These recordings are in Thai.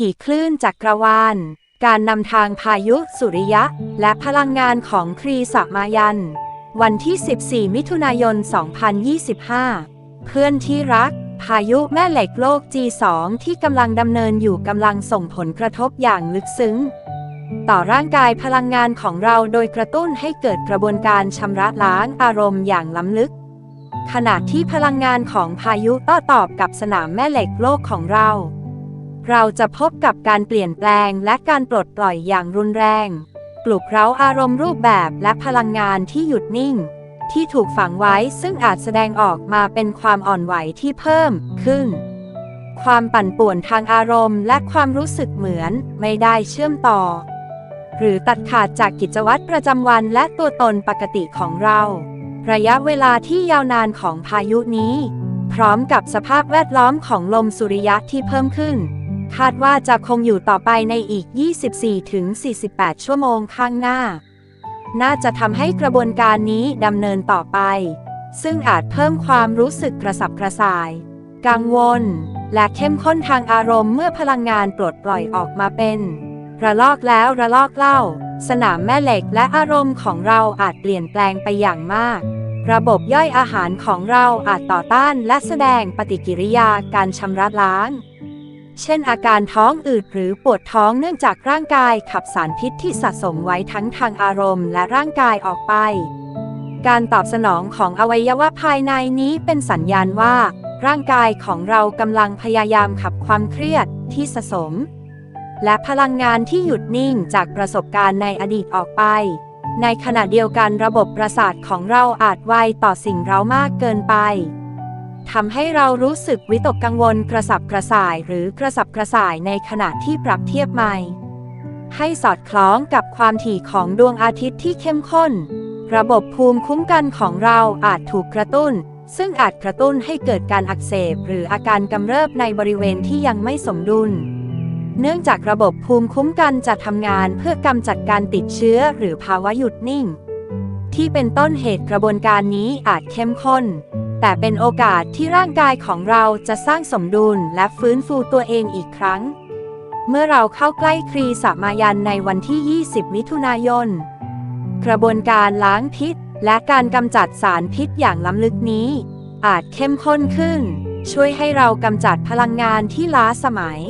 ขี่คลื่นจักรวาล การนำทางพายุสุริยะ และพลังงานของครีสมายัน วันที่ 14 มิถุนายน 2025 เพื่อนที่รัก พายุแม่เหล็กโลก G2 ที่กำลังดำเนินอยู่กำลังส่งผลกระทบอย่างลึกซึ้ง ต่อร่างกายพลังงานของเราโดยกระตุ้นให้เกิดกระบวนการชำระล้างอารมณ์อย่างล้ำลึกขณะที่พลังงานของพายุโต้ตอบกับสนามแม่เหล็กโลกของเรา เราจะพบกับการเปลี่ยนแปลงและการปลดปล่อยอย่างรุนแรง ปลุกเร้าอารมณ์รูปแบบและพลังงานที่หยุดนิ่ง ที่ถูกฝังไว้ซึ่งอาจแสดงออกมาเป็นความอ่อนไหวที่เพิ่มขึ้น ความปั่นป่วนทางอารมณ์ และความรู้สึกเหมือนไม่ได้เชื่อมต่อ หรือตัดขาดจากกิจวัตรประจำวันและตัวตนปกติของเรา ระยะเวลาที่ยาวนานของพายุนี้ พร้อมกับสภาพแวดล้อมของลมสุริยะที่เพิ่มขึ้น คาดว่าจะคงอยู่ต่อไปในอีก 24-48 ชั่วโมงข้างหน้า น่าจะทำให้กระบวนการนี้ดำเนินต่อไป ซึ่งอาจเพิ่มความรู้สึกกระสับกระส่าย กังวล และเข้มข้นทางอารมณ์เมื่อพลังงานปลดปล่อยออกมาเป็น ระลอกแล้วระลอกเล่า สนามแม่เหล็กและอารมณ์ของเราอาจเปลี่ยนแปลงไปอย่างมากระบบย่อยอาหารของเราอาจต่อต้านและแสดงปฏิกิริยาการชำระล้าง เช่นอาการท้องอืดหรือปวดท้องเนื่องจากร่างกายขับสารพิษที่สะสมไว้ทั้งทางอารมณ์และร่างกายออกไป การตอบสนองของอวัยวะภายในนี้เป็นสัญญาณว่า ร่างกายของเรากำลังพยายามขับความเครียดที่สะสม และพลังงานที่หยุดนิ่งจากประสบการณ์ในอดีตออกไป ในขณะเดียวกันระบบประสาทของเราอาจไวต่อสิ่งเร้ามากเกินไป ทำให้เรารู้สึกวิตกกังวลกระสับกระส่ายหรือกระสับกระส่ายในขณะที่ปรับเทียบใหม่ ให้สอดคล้องกับความถี่ของดวงอาทิตย์ที่เข้มข้น ระบบภูมิคุ้มกันของเราอาจถูกกระตุ้น ซึ่งอาจกระตุ้นให้เกิดการอักเสบ หรืออาการกำเริบในบริเวณที่ยังไม่สมดุล เนื่องจากระบบภูมิคุ้มกันจะทำงานเพื่อกำจัดการติดเชื้อหรือภาวะหยุดนิ่ง ที่เป็นต้นเหตุกระบวนการนี้อาจเข้มข้น แต่เป็นโอกาสที่ร่างกายของเราจะสร้างสมดุลและฟื้นฟูตัวเองอีกครั้ง เมื่อเราเข้าใกล้ครีสมายันในวันที่ 20 มิถุนายน กระบวนการล้างพิษ และการกำจัดสารพิษอย่างล้ำลึกนี้ อาจเข้มข้นขึ้น ช่วยให้เรากำจัดพลังงานที่ล้าสมัย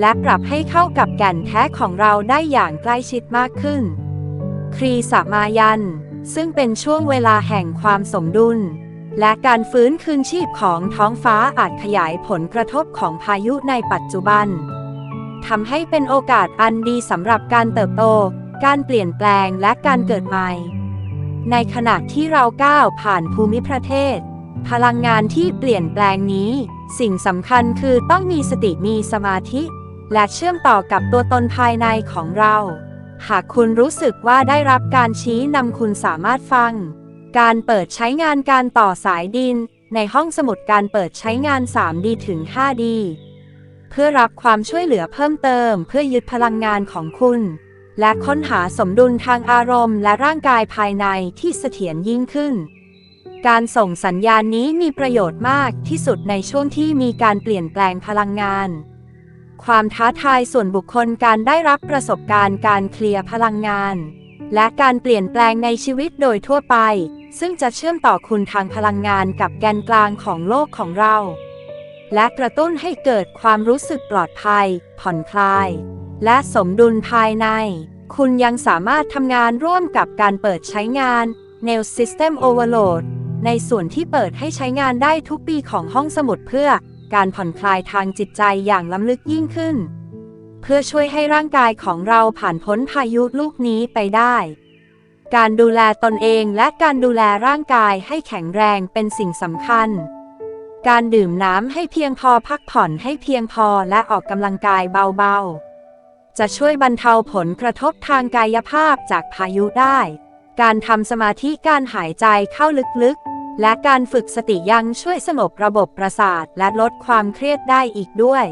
และปรับให้เข้ากับแก่นแท้ของเราได้อย่างใกล้ชิดมากขึ้น ครีสมายัน ซึ่งเป็นช่วงเวลาแห่งความสมดุล และการฟื้นคืนชีพของท้องฟ้าอาจขยายผลกระทบของพายุในปัจจุบันทำให้เป็นโอกาสอันดีสำหรับการเติบโต การเปลี่ยนแปลงและการเกิดใหม่ ในขณะที่เราก้าวผ่านภูมิประเทศ พลังงานที่เปลี่ยนแปลงนี้ สิ่งสำคัญคือต้องมีสติมีสมาธิ และเชื่อมต่อกับตัวตนภายในของเรา หากคุณรู้สึกว่าได้รับการชี้นำคุณสามารถฟัง การเปิดใช้งานการต่อสายดิน ในห้องสมุดการเปิดใช้งาน 3D ถึง 5D เพื่อรับความช่วยเหลือเพิ่มเติม เพื่อยึดพลังงานของคุณ และค้นหาสมดุลทางอารมณ์และร่างกายภายในที่เสถียรยิ่งขึ้น การส่งสัญญาณนี้มีประโยชน์มากที่สุดในช่วงที่มีการเปลี่ยนแปลงพลังงาน ความท้าทายส่วนบุคคลการได้รับประสบการณ์การเคลียร์พลังงาน และการเปลี่ยนแปลงในชีวิตโดยทั่วไป ซึ่งจะเชื่อมต่อคุณทางพลังงานกับแกนกลางของโลกของเรา และกระตุ้นให้เกิดความรู้สึกปลอดภัย ผ่อนคลาย และสมดุลภายใน คุณยังสามารถทำงานร่วมกับการเปิดใช้งาน Nail System Overload ในส่วนที่เปิดให้ใช้งานได้ทุกปีของห้องสมุดเพื่อการผ่อนคลายทางจิตใจอย่างล้ำลึกยิ่งขึ้น เพื่อช่วยให้ร่างกายของเราผ่านพ้นพายุลูกนี้ไปได้ การดูแลตนเองและการดูแลร่างกายให้แข็งแรงเป็นสิ่งสำคัญ การดื่มน้ำให้เพียงพอพักผ่อนให้เพียงพอและออกกำลังกายเบาๆ จะช่วยบรรเทาผลกระทบทางกายภาพจากพายุได้ การทำสมาธิการหายใจเข้าลึกๆ และการฝึกสติยังช่วยสงบระบบประสาทและลดความเครียดได้อีกด้วย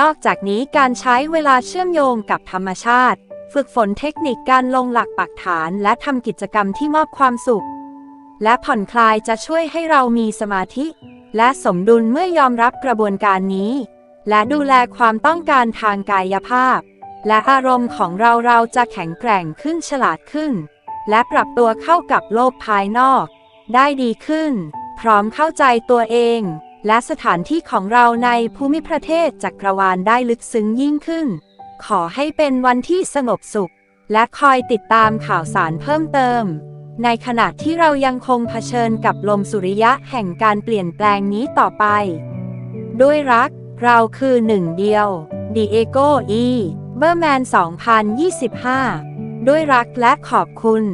นอกจากนี้การใช้เวลาเชื่อมโยงกับธรรมชาติ ฝึกฝนเทคนิคการลงหลักปักฐานและทำกิจกรรมที่มอบความสุข และผ่อนคลายจะช่วยให้เรามีสมาธิ และสมดุลเมื่อยอมรับกระบวนการนี้ และดูแลความต้องการทางกายภาพ และอารมณ์ของเราเราจะแข็งแกร่งขึ้นฉลาดขึ้น และปรับตัวเข้ากับโลกภายนอก ได้ดีขึ้น พร้อมเข้าใจตัวเอง และสถานที่ของเราในภูมิประเทศจักรวาลได้ลึกซึ้งยิ่งขึ้น ขอให้เป็นวันที่สงบสุข และคอยติดตามข่าวสารเพิ่มเติม ในขณะที่เรายังคงเผชิญกับลมสุริยะแห่งการเปลี่ยนแปลงนี้ต่อไป ด้วยรัก เราคือหนึ่งเดียวดิเอโกอีเบอร์แมน 2025 ด้วยรักและขอบคุณ